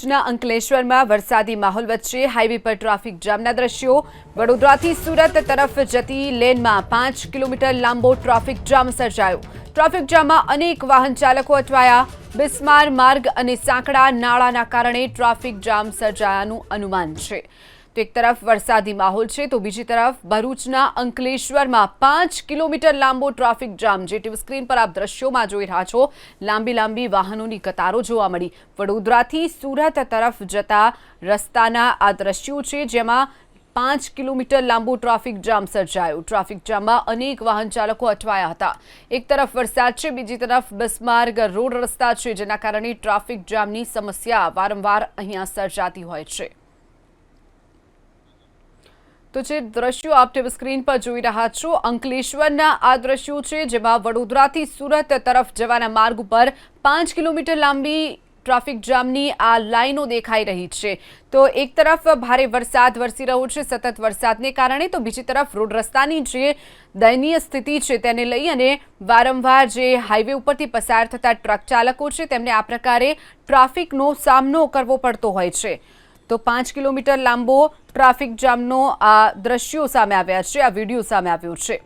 ભરૂચના અંકલેશ્વરમાં વરસાદી માહોલ વચ્ચે હાઈવે પર ટ્રાફિક જામના દ્રશ્યો. વડોદરાથી સુરત તરફ જતી લેનમાં પાંચ કિલોમીટર લાંબો ટ્રાફિક જામ સર્જાયો. ટ્રાફિક જામમાં અનેક વાહન ચાલકો અટવાયા. બિસ્માર માર્ગ અને સાંકડા નાળાના કારણે ટ્રાફિક જામ સર્જાયાનું અનુમાન છે. એક તરફ વરસાદી માહોલ છે, તો બીજી તરફ ભરૂચના અંકલેશ્વરમાં પાંચ કિલોમીટર લાંબો ટ્રાફિક જામ, જે ટીવી સ્ક્રીન પર આપ દ્રશ્યોમાં જોઈ રહ્યા છો. લાંબી લાંબી વાહનોની કતારો જોવા મળી. વડોદરાથી સુરત તરફ જતા રસ્તાના આ દ્રશ્યો છે, જેમાં પાંચ કિલોમીટર લાંબો ટ્રાફિક જામ સર્જાયો. ટ્રાફિક જામમાં અનેક વાહન ચાલકો અટવાયા હતા. એક તરફ વરસાદ છે, બીજી તરફ બસમાર્ગ, રોડ રસ્તા છે, જેના કારણે ટ્રાફિક જામની સમસ્યા વારંવાર અહીંયા સર્જાતી હોય છે. તો જે દ્રશ્યો આપ ટીવી સ્ક્રીન પર જોઈ રહ્યા છો, અંકલેશ્વરના આ દ્રશ્યો છે, જેમાં વડોદરાથી સુરત તરફ જવાના માર્ગ ઉપર પાંચ કિલોમીટર લાંબી ટ્રાફિક જામની આ લાઈનો દેખાઈ રહી છે. તો એક તરફ ભારે વરસાદ વરસી રહ્યો છે, સતત વરસાદને કારણે. તો બીજી તરફ રોડ રસ્તાની જે દયનીય સ્થિતિ છે, તેને લઈ અને વારંવાર જે હાઈવે ઉપરથી પસાર થતા ટ્રક ચાલકો છે, તેમને આ પ્રકારે ટ્રાફિકનો સામનો કરવો પડતો હોય છે. તો પાંચ કિલોમીટર લાંબો ટ્રાફિક જામનો આ દ્રશ્યો સામે આવ્યા છે, આ વીડિયો સામે આવ્યો છે.